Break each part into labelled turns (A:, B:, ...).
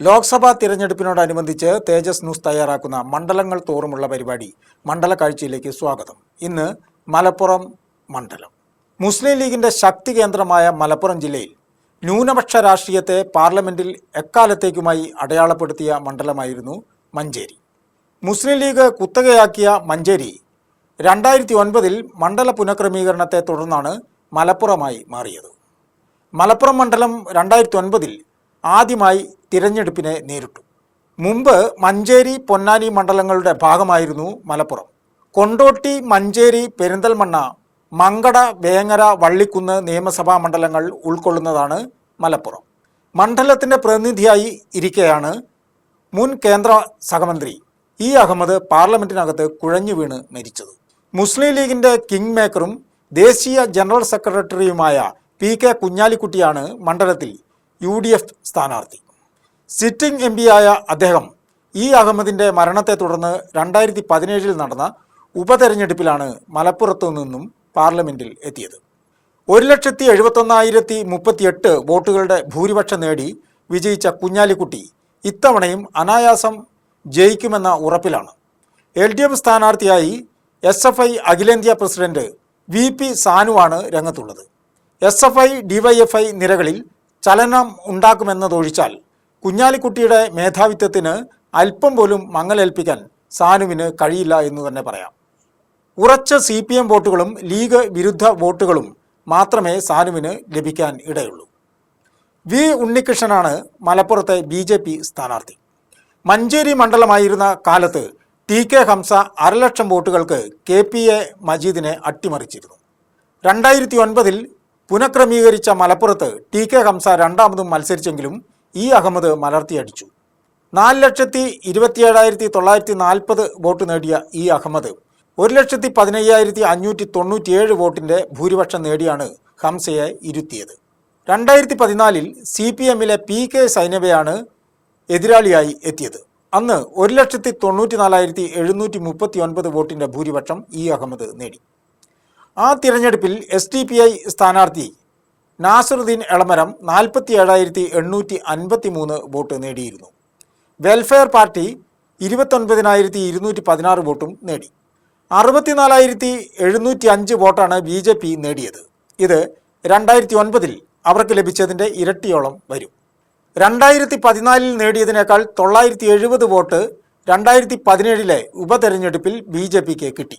A: ലോക്സഭാ തിരഞ്ഞെടുപ്പിനോടനുബന്ധിച്ച് തേജസ് news തയ്യാറാക്കുന്ന മണ്ഡലങ്ങൾ തോറുമുള്ള പരിപാടി മണ്ഡല കാഴ്ചയിലേക്ക് സ്വാഗതം. ഇന്ന് മലപ്പുറം മണ്ഡലം. മുസ്ലിം ലീഗിന്റെ ശക്തി കേന്ദ്രമായ മലപ്പുറം ജില്ലയിൽ ന്യൂനപക്ഷ രാഷ്ട്രീയത്തെ പാർലമെന്റിൽ എക്കാലത്തേക്കുമായി അടയാളപ്പെടുത്തിയ മണ്ഡലമായിരുന്നു മഞ്ചേരി. മുസ്ലിം ലീഗ് കുത്തകയാക്കിയ മഞ്ചേരി രണ്ടായിരത്തി ഒൻപതിൽ മണ്ഡല പുനഃക്രമീകരണത്തെ തുടർന്നാണ് മലപ്പുറമായി മാറിയത്. മലപ്പുറം മണ്ഡലം രണ്ടായിരത്തി ഒൻപതിൽ ആദ്യമായി തിരഞ്ഞെടുപ്പിനെ നേരിട്ടു. മുമ്പ് മഞ്ചേരി പൊന്നാനി മണ്ഡലങ്ങളുടെ ഭാഗമായിരുന്നു മലപ്പുറം. കൊണ്ടോട്ടി മഞ്ചേരി പെരിന്തൽമണ്ണ മങ്കട വേങ്ങര വള്ളിക്കുന്ന് നിയമസഭാ മണ്ഡലങ്ങൾ ഉൾക്കൊള്ളുന്നതാണ് മലപ്പുറം. മണ്ഡലത്തിന്റെ പ്രതിനിധിയായി ഇരിക്കെയാണ് മുൻ കേന്ദ്ര സഹമന്ത്രി ഇ. അഹമ്മദ് പാർലമെന്റിനകത്ത് കുഴഞ്ഞു വീണ് മരിച്ചത്. മുസ്ലിം ലീഗിന്റെ കിങ് മേക്കറും ദേശീയ ജനറൽ സെക്രട്ടറിയുമായ പി. കെ. കുഞ്ഞാലിക്കുട്ടിയാണ് മണ്ഡലത്തിൽ യു ഡി എഫ് സ്ഥാനാർത്ഥി. സിറ്റിംഗ് എം പിയായ അദ്ദേഹം ഇ അഹമ്മദിന്റെ മരണത്തെ തുടർന്ന് രണ്ടായിരത്തി പതിനേഴിൽ നടന്ന ഉപതെരഞ്ഞെടുപ്പിലാണ് മലപ്പുറത്തു നിന്നും പാർലമെന്റിൽ എത്തിയത്. ഒരു ലക്ഷത്തി എഴുപത്തൊന്നായിരത്തി മുപ്പത്തിയെട്ട് വോട്ടുകളുടെ ഭൂരിപക്ഷം നേടി വിജയിച്ച കുഞ്ഞാലിക്കുട്ടി ഇത്തവണയും അനായാസം ജയിക്കുമെന്ന ഉറപ്പിലാണ്. എൽ ഡി എഫ് സ്ഥാനാർത്ഥിയായി എസ് എഫ് ഐ അഖിലേന്ത്യാ പ്രസിഡന്റ് വി പി സാനുവാണ് രംഗത്തുള്ളത്. എസ് എഫ് ഐ ഡിവൈഎഫ്ഐ നിരകളിൽ ചലനം ഉണ്ടാക്കുമെന്നതൊഴിച്ചാൽ കുഞ്ഞാലിക്കുട്ടിയുടെ മേധാവിത്വത്തിന് അല്പം പോലും മങ്ങലേൽപ്പിക്കാൻ സാനുവിന് കഴിയില്ല എന്ന് തന്നെ പറയാം. ഉറച്ച സി പി എം വോട്ടുകളും ലീഗ് വിരുദ്ധ വോട്ടുകളും മാത്രമേ സാനുവിന് ലഭിക്കാൻ ഇടയുള്ളൂ. വി ഉണ്ണികൃഷ്ണനാണ് മലപ്പുറത്തെ ബി ജെ പി സ്ഥാനാർത്ഥി. മഞ്ചേരി മണ്ഡലമായിരുന്ന കാലത്ത് ടി കെ ഹംസ അരലക്ഷം വോട്ടുകൾക്ക് കെ പി എ മജീദിനെ അട്ടിമറിച്ചിരുന്നു. രണ്ടായിരത്തി ഒൻപതിൽ പുനഃക്രമീകരിച്ച മലപ്പുറത്ത് ടി കെ ഹംസ രണ്ടാമതും മത്സരിച്ചെങ്കിലും ഇ അഹമ്മദ് മലർത്തിയടിച്ചു നാല് ലക്ഷത്തി ഇരുപത്തിയേഴായിരത്തി തൊള്ളായിരത്തി നാൽപ്പത് വോട്ട് നേടിയ ഇ അഹമ്മദ് ഒരു ലക്ഷത്തി പതിനയ്യായിരത്തി അഞ്ഞൂറ്റി തൊണ്ണൂറ്റിയേഴ് വോട്ടിന്റെ ഭൂരിപക്ഷം നേടിയാണ് ഹംസയെ ഇരുത്തിയത്. രണ്ടായിരത്തി പതിനാലിൽ സി പി എമ്മിലെ പി കെ സൈനവയാണ് എതിരാളിയായി എത്തിയത്. അന്ന് ഒരു ലക്ഷത്തി തൊണ്ണൂറ്റി നാലായിരത്തി എഴുന്നൂറ്റി മുപ്പത്തി ഒൻപത് വോട്ടിന്റെ ഭൂരിപക്ഷം ഇ അഹമ്മദ് നേടി. ആ തിരഞ്ഞെടുപ്പിൽ എസ് ഡി പി ഐ സ്ഥാനാർത്ഥി നാസറുദ്ദീൻ എളമരം നാൽപ്പത്തി ഏഴായിരത്തി എണ്ണൂറ്റി അൻപത്തി മൂന്ന് വോട്ട് നേടിയിരുന്നു. വെൽഫെയർ പാർട്ടി ഇരുപത്തൊൻപതിനായിരത്തി ഇരുന്നൂറ്റി പതിനാറ് വോട്ടും നേടി. അറുപത്തിനാലായിരത്തി എഴുന്നൂറ്റി അഞ്ച് വോട്ടാണ് ബി ജെ പി നേടിയത്. ഇത് രണ്ടായിരത്തി ഒൻപതിൽ അവർക്ക് ലഭിച്ചതിന്റെ ഇരട്ടിയോളം വരും. രണ്ടായിരത്തി പതിനാലിൽ നേടിയതിനേക്കാൾ തൊള്ളായിരത്തി എഴുപത് വോട്ട് രണ്ടായിരത്തി പതിനേഴിലെ ഉപതെരഞ്ഞെടുപ്പിൽ ബി ജെ പിക്ക് കിട്ടി.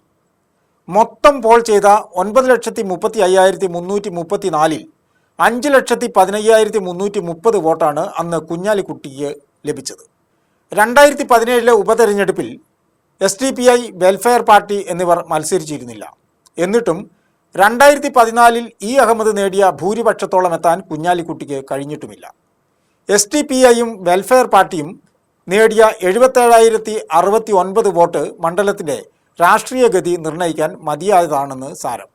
A: മൊത്തം പോൾ ചെയ്ത ഒൻപത് ലക്ഷത്തി മുപ്പത്തി അയ്യായിരത്തി മുന്നൂറ്റി മുപ്പത്തി നാലിൽ അഞ്ച് ലക്ഷത്തി പതിനയ്യായിരത്തി മുന്നൂറ്റി മുപ്പത് വോട്ടാണ് അന്ന് കുഞ്ഞാലിക്കുട്ടിക്ക് ലഭിച്ചത്. രണ്ടായിരത്തി പതിനേഴിലെ ഉപതെരഞ്ഞെടുപ്പിൽ S D P I Welfare Party എന്നിവർ മത്സരിച്ചിരുന്നില്ല. എന്നിട്ടും രണ്ടായിരത്തി പതിനാലിൽ ഇ അഹമ്മദ് നേടിയ ഭൂരിപക്ഷത്തോളം എത്താൻ കുഞ്ഞാലിക്കുട്ടിക്ക് കഴിഞ്ഞിട്ടുമില്ല. എസ് ഡി പി ഐയും വെൽഫെയർ പാർട്ടിയും നേടിയ എഴുപത്തേഴായിരത്തി അറുപത്തി ഒൻപത് വോട്ട് മണ്ഡലത്തിന്റെ രാഷ്ട്രീയ ഗതി നിർണയിക്കാൻ മതിയായതാണെന്ന് സാരം.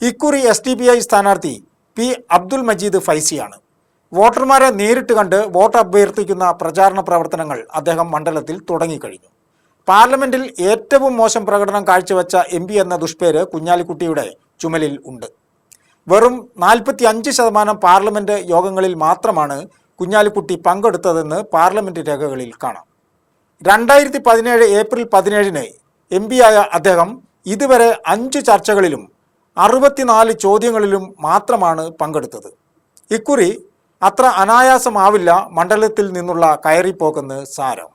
A: ഇക്കുറി എസ് ഡി പി ഐ സ്ഥാനാർത്ഥി പി അബ്ദുൽ മജീദ് ഫൈസിയാണ്. വോട്ടർമാരെ നേരിട്ട് കണ്ട് വോട്ട് അഭ്യർത്ഥിക്കുന്ന പ്രചാരണ പ്രവർത്തനങ്ങൾ അദ്ദേഹം മണ്ഡലത്തിൽ തുടങ്ങിക്കഴിഞ്ഞു. പാർലമെന്റിൽ ഏറ്റവും മോശം പ്രകടനം കാഴ്ചവെച്ച എം പി എന്ന ദുഷ്പേര് കുഞ്ഞാലിക്കുട്ടിയുടെ ചുമലിൽ ഉണ്ട്. വെറും നാൽപ്പത്തി അഞ്ച് ശതമാനം പാർലമെന്റ് യോഗങ്ങളിൽ മാത്രമാണ് കുഞ്ഞാലിക്കുട്ടി പങ്കെടുത്തതെന്ന് പാർലമെന്റ് രേഖകളിൽ കാണാം. രണ്ടായിരത്തി പതിനേഴ് ഏപ്രിൽ പതിനേഴിന് എം പിയായ അദ്ദേഹം ഇതുവരെ അഞ്ച് ചർച്ചകളിലും അറുപത്തിനാല് ചോദ്യങ്ങളിലും മാത്രമാണ് പങ്കെടുത്തത്. ഇക്കുറി അത്ര അനായാസമാവില്ല മണ്ഡലത്തിൽ നിന്നുള്ള കയറിപ്പോക്കെന്ന് സാരം.